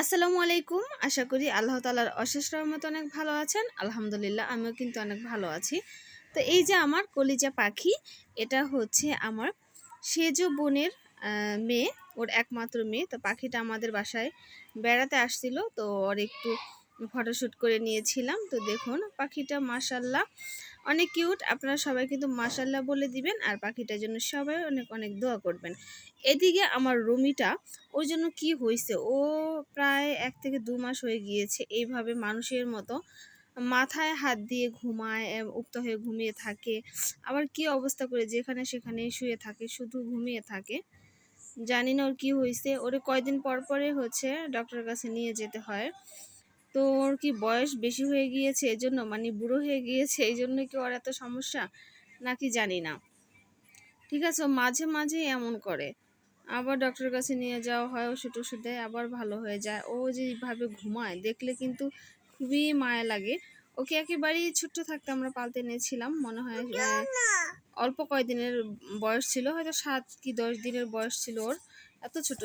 আসসালামু আলাইকুম। আশা করি আল্লাহ তালার অশেষ রহমত অনেক ভালো আছেন। আলহামদুলিল্লাহ, আমিও কিন্তু অনেক ভালো আছি। তো এই যে আমার কলিজা পাখি, এটা হচ্ছে আমার সেজ বোনের মেয়ে, ওর একমাত্র মেয়ে। তো পাখিটা আমাদের বাসায় বেড়াতে আসছিল, তো ওর একটু ফটোশ্যুট করে নিয়েছিলাম। তো দেখুন, পাখিটা মাসাল্লাহ অনেক কিউট। আপনারা সবাই কিন্তু মাসাল্লাহ বলে দিবেন আর পাখিটার জন্য সবাই অনেক অনেক দোয়া করবেন। এদিকে আমার রুমিটা ওই জন্য কি হয়েছে ও প্রায় এক থেকে দু মাস হয়ে গিয়েছে এইভাবে মানুষের মতো মাথায় হাত দিয়ে ঘুমায় উক্ত হয়ে ঘুমিয়ে থাকে। আবার কি অবস্থা করে যেখানে সেখানে শুয়ে থাকে, শুধু ঘুমিয়ে থাকে। জানি না ওর কী হয়েছে ওরে কয়দিন পর পরে হচ্ছে ডক্টরের কাছে নিয়ে যেতে হয়। তো ওর কি বয়স বেশি হয়ে গিয়েছে এজন্য? মানে বুড়ো হয়ে গিয়েছে এই জন্য কি ওর এত সমস্যা? নাকি জানি না। ঠিক আছে মাঝে মাঝে এমন করে। আবার ডক্টরের কাছে নিয়ে যাওয়া হয় ওষুধ ওষুধ দেয়, আবার ভালো হয়ে যায়। ও যেভাবে ঘুমায়, দেখলে কিন্তু খুবই মায়া লাগে। ওকে একেবারেই ছোট্ট থাকতে আমরা পালতে নিয়েছিলাম মনে হয় অল্প কয়দিনের বয়স ছিল, হয়তো সাত কি দশ দিনের বয়স ছিল ওর। এত ছোট